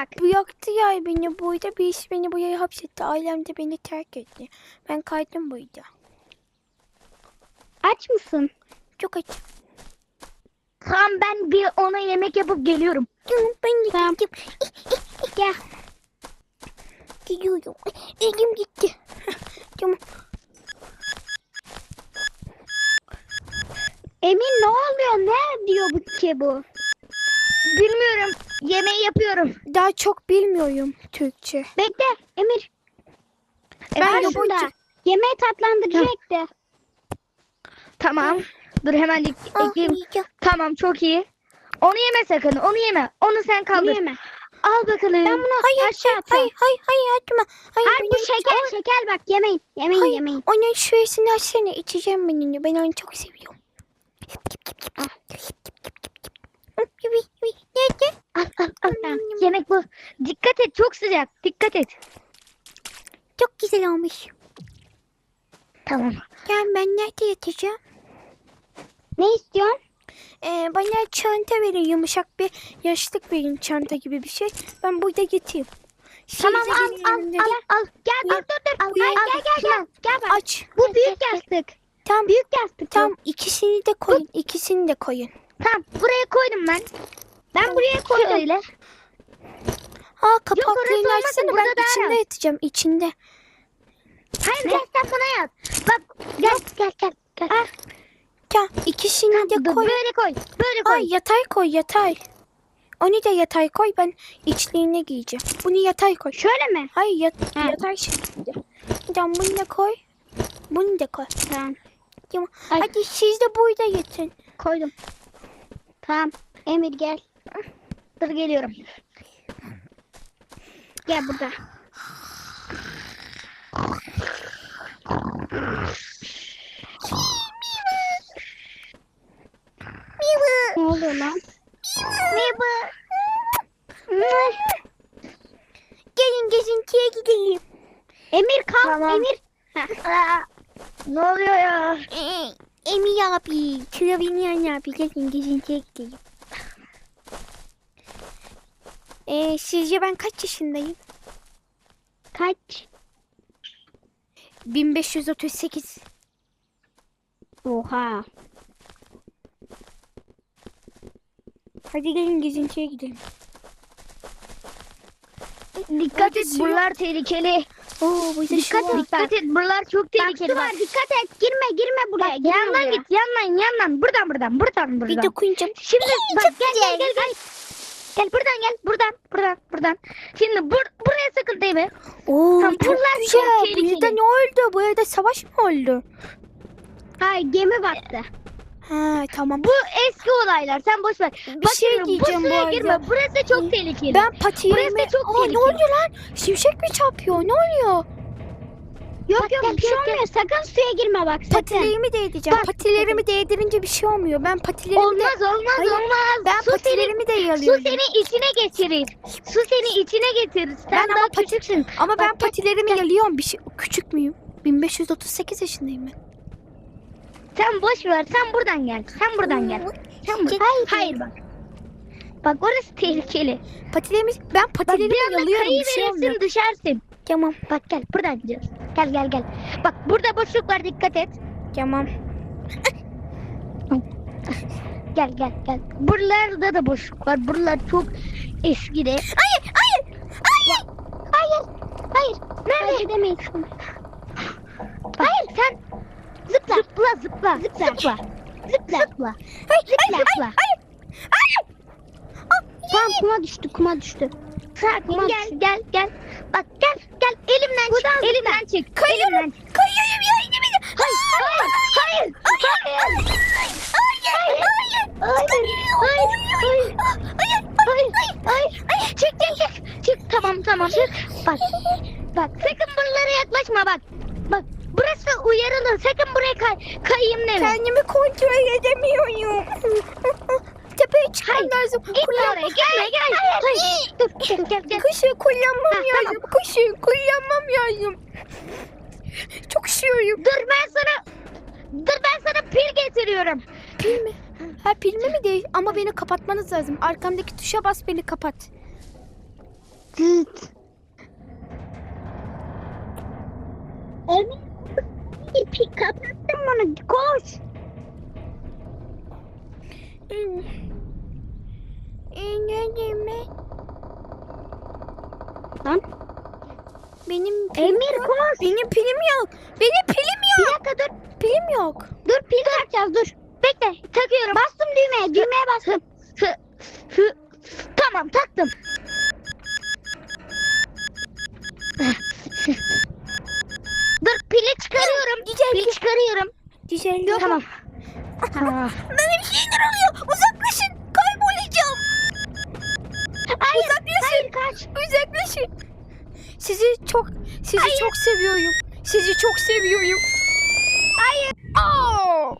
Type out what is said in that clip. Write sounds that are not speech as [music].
bak. bıraktı ya beni burada. Birisi beni buraya hapsetti. Ailem de beni terk etti. Ben kaydım burada. Aç mısın? Çok aç. Tamam ben bir ona yemek yapıp geliyorum. Ben de Tamam. gittim. [laughs] Gel. Gidiyorum. Elim gitti. [laughs] tamam. Emin ne oluyor? Ne diyor bu ki bu? Yemeği yapıyorum. Daha çok bilmiyorum Türkçe. Bekle Emir. Ben Ben yabancı-. Yemeği tatlandıracak da. Tamam. Dur hemen ek- Ah, ekleyeyim. yiyeceğim. Tamam çok iyi. Onu yeme sakın. Onu yeme. Onu sen kaldır. Bunu yeme. Al bakalım. Ben bunu Hayır, aşağı hayır, hayır, hayır, hayır, atma. Hayır, Hayır bu şeker şeker bak yemeyin. Yemeyin Hayır, yemeyin. onun şurasını açsana. içeceğim ben onu. Ben onu çok seviyorum. Nerede? Al al al. Yemek bu. Dikkat et çok sıcak. Dikkat et. Çok güzel olmuş. Tamam. Gel ben nerede yatacağım? Ne istiyorsun? Ee, bana çanta verin yumuşak bir yaşlık verin çanta gibi bir şey. Ben burada yatayım. Tamam al al al al. Gel dur dur dur. Al, al, gel gel gel. Gel bak. Aç. Bu büyük yastık. Tam Büyük yastık. tam ikisini de koyun. ikisini de koyun. Tamam. Buraya koydum ben. Ben buraya koydum. Şöyle. Aa olmasın, açsana ben içinde rahat. yatacağım içinde. Hayır gel sen bana yat. Bak gel gel gel. gel. Ah. Gel ikisini de koy. Böyle koy. Böyle koy. Ay yatay koy yatay. Onu da yatay koy ben içliğine giyeceğim. Bunu yatay koy. Şöyle mi? Hayır yat, Ha. yatay şekilde. Tamam bunu da koy. Bunu da koy. Tamam. Tamam. Hadi siz de burada yatın. Koydum. Tamam. Emir gel. Dur geliyorum. Gel burada. Ne oluyor lan? Merhaba. Gelin gezintiye gidelim. Emir kalk. Tamam. Emir. Aa, ne oluyor ya? Ee, Emir abi, Travinyan abi gelin gezintiye gidelim. Ee, sizce ben kaç yaşındayım? Kaç? 1538. Oha. Hadi gelin gezintiye gidelim. Dikkat et buralar tehlikeli. Oo, Dikkat et dikkat et buralar çok Bak tehlikeli. su var dikkat et. Girme girme buraya. girme Yandan buraya. git yandan yandan buradan buradan buradan Bir buradan. dokunacağım. Şimdi bak gel gel gel gel. Gel buradan gel buradan buradan buradan. Şimdi bur buraya sakın değme. Oo, Tam çok güzel. tehlikeli. Burada ne oldu? Burada savaş mı oldu? Hayır gemi battı. Ha tamam. Bu eski olaylar sen boş ver. Bir Bak şey diyeceğim bu bu arada. girme. Burası çok tehlikeli. Ben patilerimi... Burası çok Aa, tehlikeli. ne oluyor lan? Şimşek mi çarpıyor? Ne oluyor? Yok yok gel, bir şey olmuyor. Sakın suya girme bak sakın. Patilerimi değdireceğim. Bak. Patilerimi değdirince bir şey olmuyor. Ben patilerimi de... Olmaz olmaz Hayır, olmaz. Ben su seni, patilerimi de su yalıyorum. seni içine geçirir. Su seni içine getirir. Sen Ben ama daha pati- küçüksün. Ama ben Bak, patilerimi yalıyorum. Bir şey... Küçük müyüm? 1538 yaşındayım ben. Sen boş ver. Sen buradan gel. Sen buradan gel. Sen bur- Hayır, hayır bak. Bak orası tehlikeli. Patilerimi... Ben Bak patilerimi bir anda yalıyorum. Bir şey olmuyor. kayıverirsin düşersin. Tamam. Bak gel buradan gidiyoruz. Gel gel gel. Bak burada boşluk var dikkat et. Tamam. [laughs] Gel gel gel. Buralarda da boşluk var. Buralar çok eskide. Hayır! Hayır! Hayır! Hayır. Hayır. Nerede? Hadi demeyin. Hayır sen zıpla. Zıpla zıpla. Zıpla. Zıpla. Zıpla. Zıpla. Hayır! Zıpla. Hayır! zıpla. Hayır! Hayır! Tamam kuma düştü kuma düştü. Sakin Tamam. gel gel gel. Bak gel gel elimden çık. Elimden çık. Kayıyorum! Elimden çık. Kayıyorum ya! Yine beni! Hayır. Hayır. Hayır. Hayır. Hayır! Hayır! Hayır. Hayır. Çık çık çık. Çık tamam tamam çık. Bak. Bak sakın buralara yaklaşma bak. Bak burası uyarılı. Sakın buraya kay kayayım deme. Kendimi kontrol edemiyorum. [laughs] Çıkmam Hayır. lazım. Gelme gel. Hayır. Dur gel gel gel. Kuşu kullanmam Ha, lazım. Kuşu kullanmam lazım. Çok üşüyorum. Dur ben sana Dur ben sana pil getiriyorum. Pil mi? Ha pilimi mi değil? Ama beni kapatmanız lazım. Arkamdaki tuşa bas beni kapat. Emir. İpi kapattım bunu. Koş. Hmm. Ee, neredeyim ben? Lan. Benim pilim Emir yok. koş. Benim pilim yok. Benim pilim Bir yok. dakika dur. Pilim yok. Dur pil takacağız dur. Bekle takıyorum. Bastım düğmeye. Düğmeye bastım. Hı, hı. Tamam taktım. Dur pili çıkarıyorum. Güzel. Pil çıkarıyorum. Güzel yok. Tamam. [laughs] Benim şeyler oluyor. Uzaklaşın. Kaybolacağım. Hayır. Uzaklaşın. Hayır kaç. Uzaklaşın sizi sizi çok sizi Hayır. çok seviyorum. Sizi çok seviyorum. Hayır. Oh!